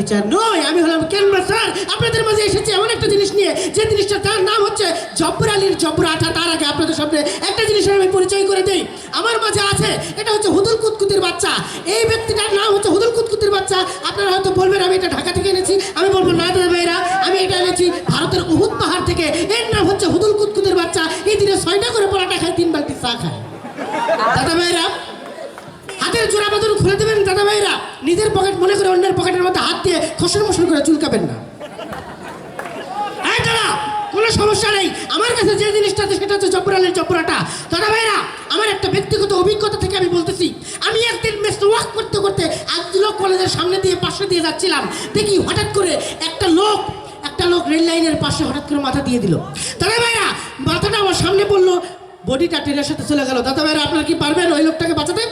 Teacher নয় আমি হলাম ক্যানভাস স্যার। আপনাদের মাঝে এসেছি এমন একটা জিনিস নিয়ে। যে জিনিসটা তার নাম হচ্ছে জব্বর আলীর জব্বর আঠা। তার আগে আপনাদের সামনে একটা জিনিসের আমি পরিচয় করে দিই। আমার মাঝে আছে, এটা হচ্ছে হুদুল কুতকুতির বাচ্চা। এই ব্যক্তিটার নাম হচ্ছে হুদুল কুতকুতির বাচ্চা। আপনারা হয়তো বলবেন, আমি এটা ঢাকা থেকে এনেছি। আমি বলব, না দাদা ভাইরা আমি এটা এনেছি ভারতের উহুদ পাহাড় থেকে। এর নাম হচ্ছে হুদুল কুতকুতির বাচ্চা। এই দিনে ছয়টা করে পরাটা খায়, তিন বালতি চা খায়। দাদা ভাইরা হাতের জোড়া বাঁধন খুলে দেবেন, দাদা ভাইরা পকেট মনে করে অন্যের পকেটের মধ্যে হাত দিয়ে খসর মসর করে চুলকাবেন না। কোনো সমস্যা নেই। আমার কাছে যে জিনিসটা আছে সেটা হচ্ছে জব্বরালের জব্বরাটা। দাদা ভাইরা, আমার একটা ব্যক্তিগত অভিজ্ঞতা থেকে আমি বলতেছি। আমি একদিন মেস ওয়াক করতে করতে আব্দুল্লাহ কলেজের সামনে দিয়ে পাশে দিয়ে যাচ্ছিলাম। দেখি হঠাৎ করে একটা লোক একটা লোক রেল লাইনের পাশে হঠাৎ করে মাথা দিয়ে দিল। দাদা ভাইরা, মাথাটা আমার সামনে পড়ল। বডিটা ট্রেনের সাথে চলে গেল। দাদা ভাইরা, আপনার কি পারবেন ওই লোকটাকে বাঁচাতে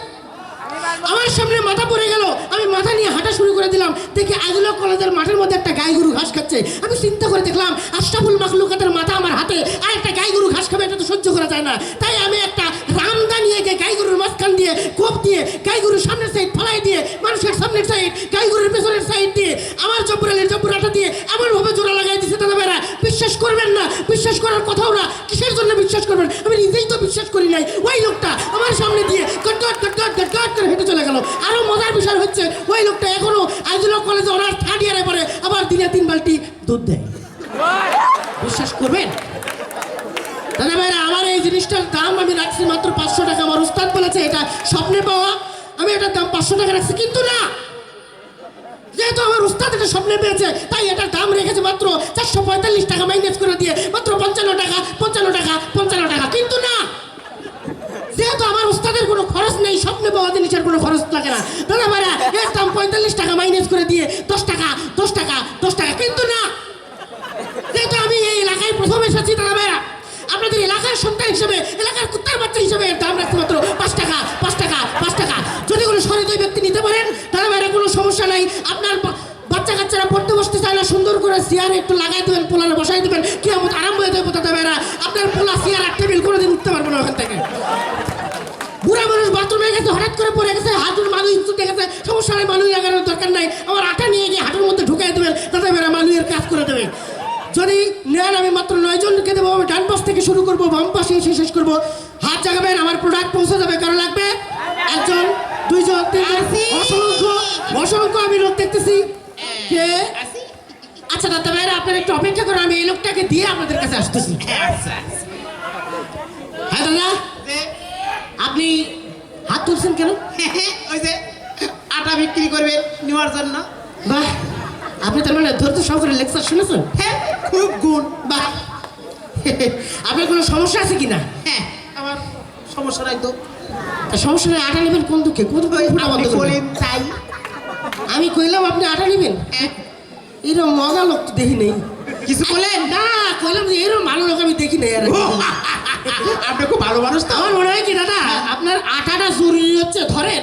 আমার সামনে মাথা পড়ে গেল আমি মাথা নিয়ে হাঁটা শুরু করে দিলাম দেখি আজলো কলেজের মাঠের মধ্যে একটা গাই গরু ঘাস খাচ্ছে। আমি চিন্তা করে দেখলাম, আশরাফুল মাখলুকাতের মাথা আমার হাতে, আর একটা গাই গরু ঘাস খাবে, এটা তো সহ্য করা যায় না। তাই আমি একটা রামদা নিয়ে গিয়ে গাই গরুর মাঝখান দিয়ে কোপ দিয়ে গাই গরুর সামনের সাইড ফলাই দিয়ে, মানুষের সামনের সাইড গাই গরুর পেছনের সাইড দিয়ে, আমার জব্বরালের জব্বরাটা দিয়ে এমনভাবে জোড়া লাগাই দিছে, দাদা ভাইরা। বিশ্বাস করবেন না, বিশ্বাস করার কথাও না, কিসের জন্য বিশ্বাস করবেন? আমি নিজেই তো বিশ্বাস করি নাই। ওই লোকটা আমার সামনে দিয়ে করে হেঁটে চলে গেল আরও মজার বিষয় হচ্ছে, ওই লোকটা এখনও আইজুল কলেজে অনার্স থার্ড ইয়ারে পরে আবার দিনে তিন বালতি দুধ দেয়। বিশ্বাস করবেন? দাদা ভাইরা, আমার এই জিনিসটার দাম আমি রাখছি মাত্র পাঁচশো টাকা। আমার উস্তাদ বলেছে, এটা স্বপ্নে পাওয়া, আমি এটার দাম পাঁচশো টাকা রাখছি। কিন্তু না! যেহেতু আমার উস্তাদ এটা স্বপ্নে পেয়েছে, তাই এটার দাম রেখেছে মাত্র চারশো পঁয়তাল্লিশ টাকা মাইনাস করে দিয়ে, মাত্র পঞ্চান্ন টাকা পঞ্চান্ন টাকা পঞ্চান্ন টাকা কিন্তু না যেহেতু আমার উস্তাদের কোনো খরচ নেই স্বপ্নে পাওয়া জিনিসের কোনো খরচ লাগে না দাদা ভাইরা এর দাম পঁয়তাল্লিশ টাকা মাইনাস করে দিয়ে দশ টাকা দশ টাকা দশ টাকা কিন্তু না যেহেতু আমি এই এলাকায় প্রথম এসেছি দাদা ভাইরা আপনাদের এলাকার সন্তান হিসেবে এলাকার কুত্তার বাচ্চা হিসেবে এর দাম রাখতে মাত্র পাঁচ টাকা পাঁচ টাকা পাঁচ টাকা যদি কোনো সহৃদয় ব্যক্তি নিতে পারেন দাদা ভাইরা কোনো সমস্যা নাই আপনার বা- বাচ্চা কাচ্চারা পড়তে বসতে চায় না সুন্দর করে চেয়ারে একটু লাগাই দেবেন পোলারে বসাই দেবেন কি আমত আরম্ভ হয়ে যাবে দাদা ভাইরা আপনার পোলা চেয়ার আর টেবিল কোনোদিন উঠতে পারব না ওখান থেকে। বুড়া মানুষ বাথরুমে গেছে হঠাৎ করে পড়ে গেছে হাঁটুর মানুষ চুটে গেছে সমস্যা নেই মানুষ লাগানোর দরকার নাই। আমার আটা নিয়ে গিয়ে হাঁটুর মধ্যে ঢুকাই দেবেন তাতে বেড়া মানুষের কাজ করে দেবে। যদি নেন আমি মাত্র নয় জনকে দেবো আমি ডান পাশ থেকে শুরু করব বাম পাশে এসে শেষ করব। হাত জাগাবেন আমার প্রোডাক্ট পৌঁছে যাবে কারও লাগবে? একজন দুইজন তিনজন? অসংখ্য অসংখ্য আমি লোক দেখতেছি। কে? আচ্ছা দাদা ভাইরা আপনারা একটু অপেক্ষা করুন আমি এই লোকটাকে দিয়ে আপনাদের কাছে আসতেছি। হ্যাঁ দাদা? আপনি হাত তুলছেন কেন? ওই যে আটা বিক্রি করবেন নেওয়ার জন্য। বাহ আপনি তার মানে ধৈর্য সহকারে লেকচার শুনেছেন? হ্যাঁ খুব গুণ। বাহ। আপনার কোনো সমস্যা আছে কিনা? হ্যাঁ আমার সমস্যা নাই তো। সমস্যা নেই আটা নেবেন কোন দুঃখে? কোন আমি কইলাম আপনি আটা নেবেন? এরকম মজা লোক দেখি নেই। কিছু বলেন না কইলাম যে এরকম ভালো লোক আমি দেখি নাই আর আপনি খুব ভালো মানুষ তো। আমার মনে হয় কি দাদা আপনার আটাটা জরুরি হচ্ছে ধরেন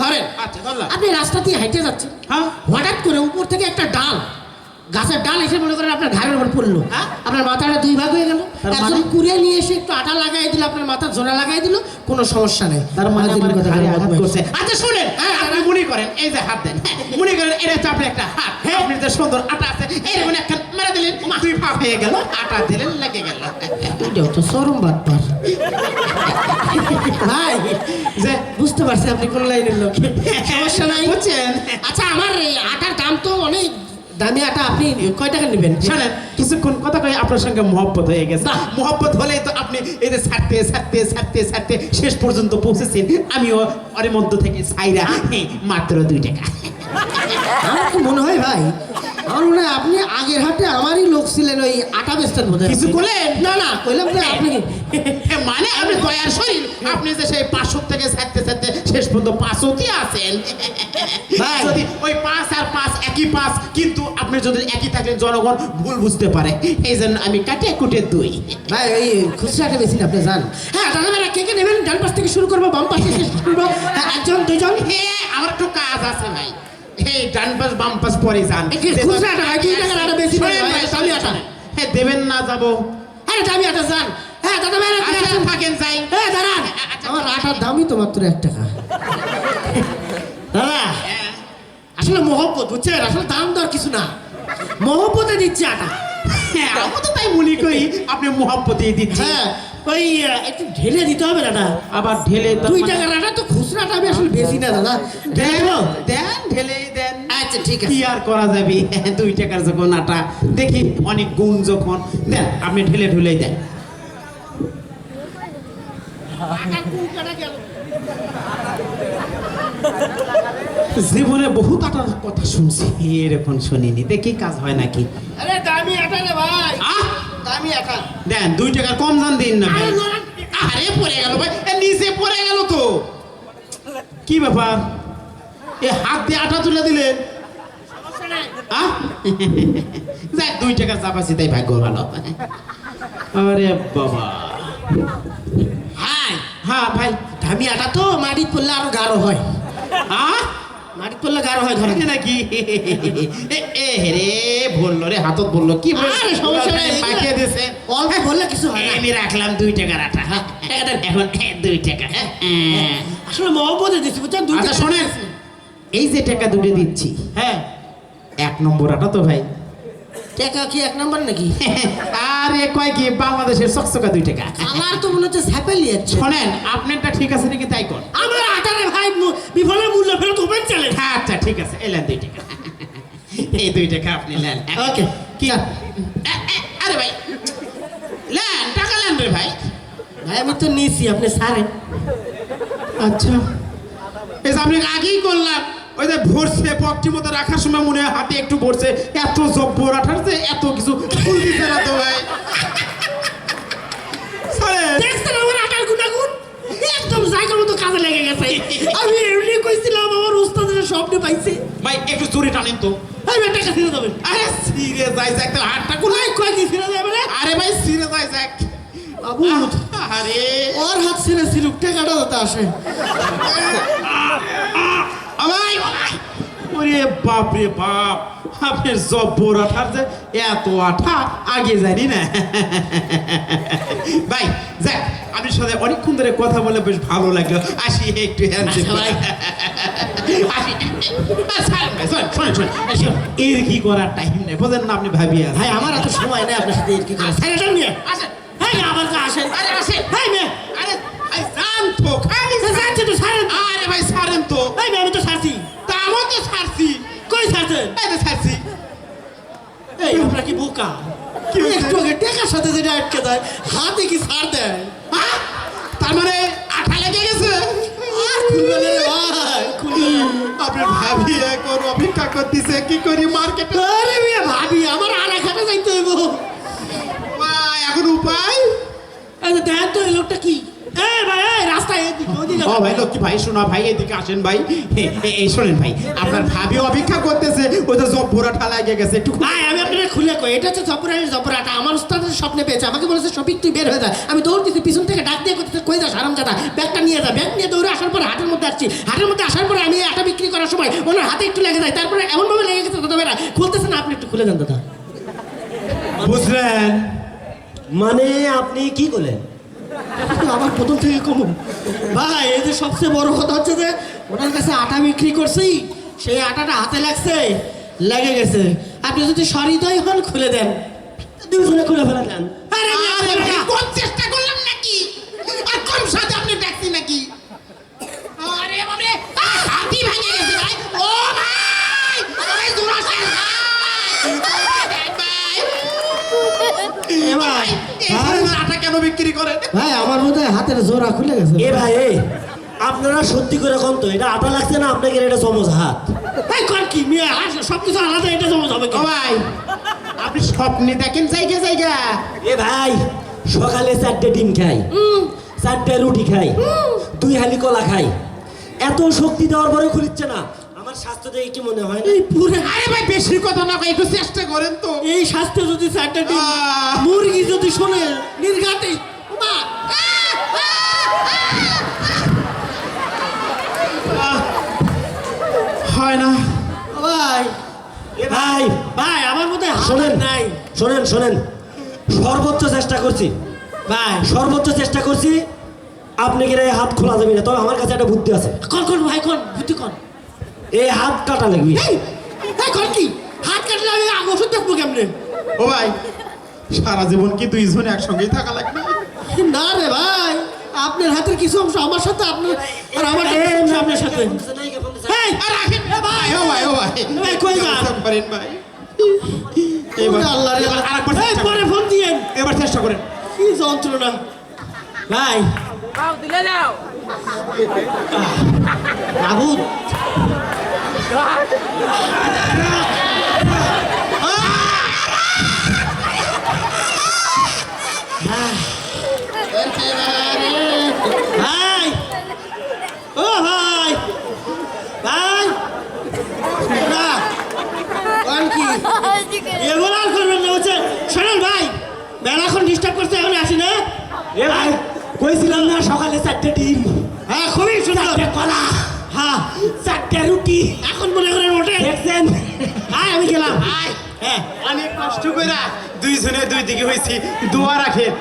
ধরেন আচ্ছা ধরলাম। আপনি রাস্তা দিয়ে হাইটে যাচ্ছেন হ্যাঁ। হঠাৎ করে উপর থেকে একটা ডাল গাছের ডাল এসে মনে করেন আপনার ঘাড়ের উপর পড়ল। হ্যাঁ? আপনার মাথাটা দুই ভাগ হয়ে গেল। একজন মানে? কুড়িয়ে নিয়ে এসে একটু আটা লাগাই দিল আপনার মাথা জোড়া লাগাই দিল কোনো সমস্যা নেই। তার মানে আচ্ছা শুনেন হ্যাঁ, করেন এই যে হাত দেন হ্যাঁ, মনে করেন এটা চাপে একটা হাত হ্যাঁ। আপনি যে সুন্দর আটা আছে এরকম একটা মেরে দিলেন দুই পা হয়ে গেল আটা দিলেন লেগে গেল। এটাও তো চরম বাটপার। ভাই যে বুঝতে পারছি আপনি কোন লাইনের লোক। সমস্যা নাই। বুঝছেন। আচ্ছা আমার আটার দাম তো অনেক দামি আটা আপনি কয় টাকা নেবেন? শোনেন কিছুক্ষণ কথা কয়ে আপনার সঙ্গে মহব্বত হয়ে গেছে। মহব্বত হলেই তো আপনি এই যে ছাড়তে ছাড়তে ছাড়তে ছাড়তে শেষ পর্যন্ত পৌঁছেছেন। আমিও অরে মধ্য থেকে সাইরা মাত্র দুই টাকা। আমার মনে হয় ভাই আমার মনে হয় আপনি আগের হাটে আমারই লোক ছিলেন ওই আটা বেচতেন বোধ কিছু করলেন? না না কইলাম যে আপনি মানে আপনি দয়ার শরীর আপনি যে সেই পাঁচশো থেকে ছাড়তে ছাড়তে শেষ পর্যন্ত পাঁচশোতে আছেন। ভাই। যদি ওই পাঁচ আর পাঁচ একই পাঁচ কিন্তু আপনি যদি একই থাকেন জনগণ ভুল বুঝতে পারে। এই জন্য আমি কাটে কুটে দুই। ভাই ওই খুচরাটা বেশি না আপনি যান। হ্যাঁ দাদা কে কে নেবেন? ডান পাশ থেকে শুরু করব বাম পাশ থেকে শেষ করব। হ্যাঁ, একজন দুইজন হ্যাঁ আমার একটু কাজ আছে ভাই। এই ডান পাশ বাম পাশ পরে যান। খুচরাটা ভাই, দুই টাকার আটা বেশি না, শোনেন ভাই, ভাই, দামি আটা। হ্যাঁ দেবেন না যাব। হ্যাঁ দামি আটা যান। হ্যাঁ দাদা ভাইরা কে আচ্ছা থাকেন যাই। হ্যাঁ দাঁড়ান। আমার আটার দামই তো মাত্র এক টাকা। দাদা হ্যাঁ। আসলে মহব্বত বুঝছেন? আসলে দাম দর কিছু না। মহব্বতে দিচ্ছে আটা। হ্যাঁ আমি তো তাই মনে করি আপনি মহাব্বতে দিচ্ছেন। হ্যাঁ ওই একটু ঢেলে দিতে হবে দাদা? আবার ঢেলে দুই টাকার আটা তো খুচরাটা আমি আসলে বেশি না দাদা। দেন দেন ঢেলে দেন। আচ্ছা ঠিক কি আর করা যাবে? দুই টাকার যখন আটা দেখি অনেক গুণ যখন। দেন আপনি ঢেলে ঢুলে দেন। জীবনে বহুত আটার কথা শুনছি। এরকম শুনিনি। দেখি কাজ হয় নাকি? আরে দামি আটা রে ভাই। দামি আটা। দেন দুই টাকার কম দাম দিন না আরে পড়ে গেল ভাই। নিচে পড়ে গেল তো। কি ব্যাপার? এ হাত দিয়ে আটা তুলে দিলেন। যাক দুই টাকা চাপাচ্ছি তাই ভাগ্য ভালো। আরে বাবা। হাই হ্যাঁ ভাই দামি আটা তো মাটি পড়লে আরও গাঢ় হয়। আহ মাটি পড়লে গাঢ় হয় থাকে নাকি? এ রে বলল রে হাতত বলল কি? আরে সমস্যা নাই, অল্প বললে কিছু হয় আমি রাখলাম দুই টাকার আটা হ্যাঁ। এখন দুই টাকা হ্যাঁ। হ্যাঁ। আসলে মহব্বতে দিচ্ছি বুঝছেন দুই আচ্ছা শোনেন এই যে টাকা দুটো দিচ্ছি হ্যাঁ। এক নম্বর আটা তো ভাই। টাকা কি এক নাম্বার নাকি? আরে কয় কি বাংলাদেশের চকচকা দুই টাকা। আমার তো মনে হচ্ছে যাচ্ছে। শোনেন আপনারটা ঠিক আছে নাকি তাই কর? আমার আটারে ভাই বিফলের মূল্য ফেরত ওপেন চলে আচ্ছা ঠিক আছে এলেন দুই টাকা। এই দুই টাকা আপনি নেন। ওকে। কি? আরে ভাই লেন টাকা নেন রে ভাই। ভাই আমি তো নিয়েছি আপনি সারেন আচ্ছা। যে আপনি আগেই করলাম ওই যে ভরছে পকটি মতো রাখার সময় মনে হয় হাতে একটু ভরছে এত জব্বর আঠার যে এত কিছু ফুল দিতে না তো ভাই। একদম জায়গা মতো কাজে লেগে গেছে। আমি এমনি কইছিলাম আমার উস্তাদের স্বপ্ন পাইছে। ভাই একটু জোরে টানেন তো। আমি টাকা ছেড়ে দেবেন। আরে সিরে যাই যাক তাহলে হাতটা কোথায় কয় কি ছেড়ে দেবে আরে ভাই সিরে যাই যাক। বাবু আরে। ওর হাত ছেড়ে ছিল টাকাটা হতে আসে। ভাই ওরে বাপ রে বাপ আপনার জব্বর আঠার যে এত আঠা আগে জানি না। ভাই যাক আপনার সাথে অনেকক্ষণ ধরে কথা বলে বেশ ভালো লাগল। আসি একটু এর কি করার টাইম নেই বোঝেন না আপনি ভাবিয়া ভাই আমার এত সময় নেই আপনার সাথে এর কি করে হ্যাঁ আমার কাছে আসেন। আরে আসেন। হ্যাঁ মেয়ে। আরে ভাই যান তো। খালি যাচ্ছে তো ছাড়েন আরে ভাই ছাড়েন তো। এই মেয়ে আমি তো ছাড়ছি তা আমার তো ছাড়ছি কই ছাড়ছেন এই তো ছাড়ছি এই আপনারা কি বোকা? কি একটু আগে টাকার সাথে যেটা আটকে দেয় হাতে কি ছাড় দেয়? হ্যাঁ? তার মানে আঠা লেগে গেছে? আর খুলবে না ভাই খুলবে আপনি ভাবি এখন অপেক্ষা করতেছে কি করি? মার্কেটে আরে ভাবি আমার আর হাতে যাইতে হইব। এখন উপায়? দেখেন তো এই লোকটা কি? ও ভাই লক্ষ্মী ভাই শোনা ভাই এদিকে আসেন ভাই। এই শোনেন ভাই আপনার ভাবি অপেক্ষা করতেছে ওই তো জব ভোরা ঠালা গেছে একটু ভাই আমি আপনাকে খুলে কই এটা হচ্ছে জপরানি জপরাটা আমার উস্তাদের স্বপ্নে পেয়েছে আমাকে বলেছে শফিক তুই বের হয়ে যা। আমি দৌড়তেছি পিছন থেকে ডাক দিয়ে করতেছে কই যা সারাম জাদা ব্যাগটা নিয়ে যা। ব্যাগ নিয়ে দৌড়ে আসার পরে হাটের মধ্যে আসছি। হাটের মধ্যে আসার পরে আমি আটা বিক্রি করার সময় ওনার হাতে একটু লেগে যায়। তারপরে এমন ভাবে লেগে গেছে দাদা ভাইরা খুলতেছে না আপনি একটু খুলে দেন দাদা। বুঝলেন? মানে আপনি কি করলেন? আমার প্রথম থেকে কম। ভাই এই যে সবচেয়ে বড় কথা হচ্ছে যে ওনার কাছে আটা বিক্রি করছি সেই আটাটা হাতে লাগছে লেগে গেছে। আপনি যদি সরিদয় হন খুলে দেন। দুজনে খুলে ফেলে দেন। চেষ্টা করলাম নাকি আর কোন সাথে আপনি দেখছি নাকি আরে বাবারে আহ, হাতি ভেঙে গেছে ভাই ও ভাই আরে জোরা শেষ ভাই ভাই এ ভাই আটা কেন বিক্রি করেন? ভাই আমার বোধ হাতের জোড়া খুলে গেছে। এ ভাই এ আপনারা সত্যি করে কোন তো? এটা আটা লাগছে না? আপনাকে এটা চমচ হাত। এই কর কি মেয়ে সব কিছু আলাদা এটা জমা হবে ভাই আপনি স্বপ্নে দেখেন জায়গা জায়গা এ ভাই সকালে চারটে ডিম খাই চারটে রুটি খাই দুই হালি কলা খাই। এত শক্তি দেওয়ার পরে খুলিচ্ছে না। আমার স্বাস্থ্য দেখে কি মনে হয় না? এই পুরে আরে ভাই বেশি কথা না কই, একটু চেষ্টা করেন তো। এই স্বাস্থ্য যদি চারটা ডিম মুরগি যদি শোনে নির্ঘাতে মা হয় না। ভাই। এ ভাই ভাই আমার মধ্যে শোনেন। নাই। শোনেন শোনেন। সর্বোচ্চ চেষ্টা করছি। ভাই। সর্বোচ্চ চেষ্টা করছি আপনি কি হাত খোলা যাবে না তবে আমার কাছে একটা বুদ্ধি আছে। কন কন ভাই কন বুদ্ধি কন এই হাত কাটা লাগবে। এই এই কি? হাত কাটলে আমি ওষুধ দেখব কেমনে? ও ভাই সারা জীবন কি দুইজনে একসঙ্গেই থাকা লাগবে? না রে ভাই আপনার হাতের কিছু অংশ আমার সাথে আপনার আর আমার আপনার সাথে। এই, আর রাখেন ভাই, ও ভাই ও ভাই। ভাই, কই যান? করেন ভাই? ওরে আল্লাহ রে আরেকবার পরে ফোন দিয়েন। এবার চেষ্টা করেন। কি যন্ত্রণা। ভাই। বাবু দিলে যাও। বাবু। কইছিলাম না সকালে চারটে ডিম হ্যাঁ খুবই সুন্দর কলা হ্যাঁ রুটি এখন মনে করেন ওঠে। দেখছেন? হ্যাঁ আমি গেলাম। হ্যাঁ। অনেক কষ্ট করে দুইজনে দুই দিকে হয়েছি দোয়া রাখেন।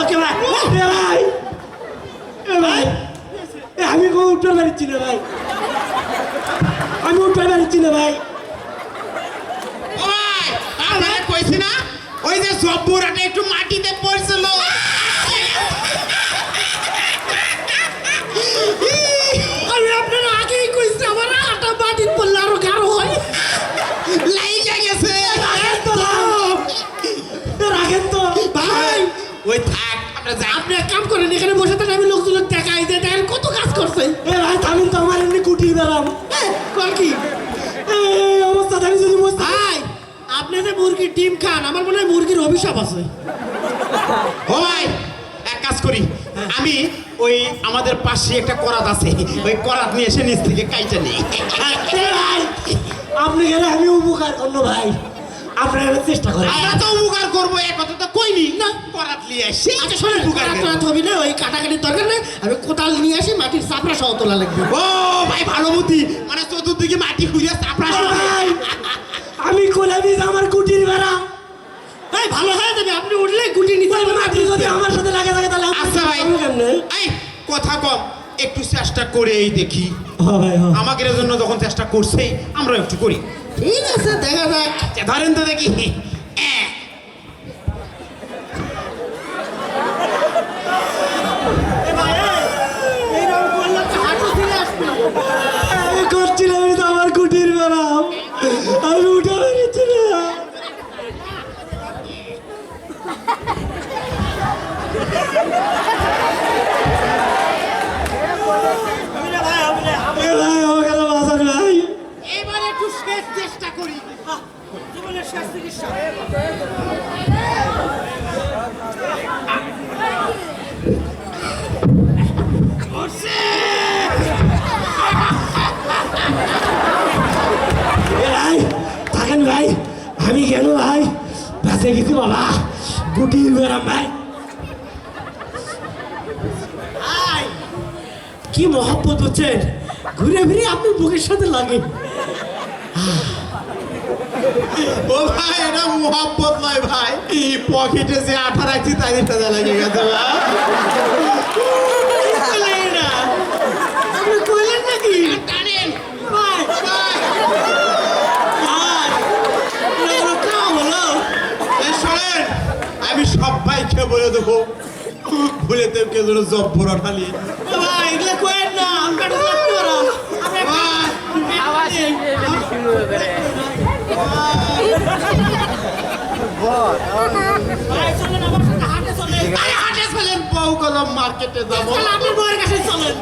ওকে ভাই। ভাই। ভাই। আমি কোনো উঠতে পারছি না ভাই। আমি উঠতে পারছি না ভাই। কইছি না ওই যে জব্বুরাটা একটু মাটিতে পড়ছিল। আমি আপনার আমার আটা বাটিত পড়লে আরও গাঢ় হয়। লাইগা গেছে। রাখেন তো। ভাই ওই থাক আমরা যাই। আপনি এক কাম করেন এখানে বসে থাকেন আমি লোকজন দেখাই দেখেন কত কাজ করছে। এ ভাই থামিন তো আমার এমনি কুটির বেড়াম। কর কি? অবস্থা আমি যদি ভাই আপনি যে মুরগির ডিম খান আমার মনে হয় মুরগির অভিশাপ আছে ও ভাই এক কাজ করি আমি ওই আমাদের পাশে একটা করাত আছে। ওই করাত নিয়ে এসে নিচ থেকে কাইটা নেই। আপনি গেলে আমি উপকার করল ভাই। আপনারা চেষ্টা করেন। আমরা তো উপকার করব এক কথা তো কইনি। না। করাত নিয়ে আসি আচ্ছা শোনেন উপকার করাত করব। না ওই কাটাকাটির দরকার নেই। আমি কোদাল নিয়ে আসি মাটির চাপড়া সহ তোলা লাগবে। ও ভাই ভালো বুদ্ধি। মানে চতুর্দিকে মাটি খুঁজে চাপড়া আমি কোলাবি আমার কুটির বেড়াম ভাই ভালো হয়ে যাবে আপনি উঠলে গুটি নিতে মাটি যদি আমার সাথে লাগে থাকে তাহলে আচ্ছা ভাই। এই কথা কম একটু চেষ্টা করেই দেখি। হ্যাঁ হ্যাঁ। আমাকে এর জন্য যখন চেষ্টা করছেই আমরা একটু করি। ঠিক আছে দেখা যাক। আচ্ছা, ধরেন তো দেখি। এ, বেড়াম ভাই আই, কি মহব্বত হচ্ছেন ঘুরে ফিরে আপনি বুকের সাথে লাগে। ও ভাই এটা মোহাম্মত নয় ভাই। পকেটে যে আঠা রাখছি তাই টাকা লাগে গেছে ভাই বললেন না। আপনি কইলেন নাকি টানেন ভাই, ভাই, এগুলো কাম হলো। এই শোনেন আমি সবাইকে বলে দেবো ভুলে তো কেউ যেন জব্বর ঠালি ভাই, এগুলো কইেন না, আমার সাথে হাঁটে চলেন। আরে হাটে চলেন। বউ হলো মার্কেটে যাব। তাহলে আপনি বউয়ের কাছে চলেন।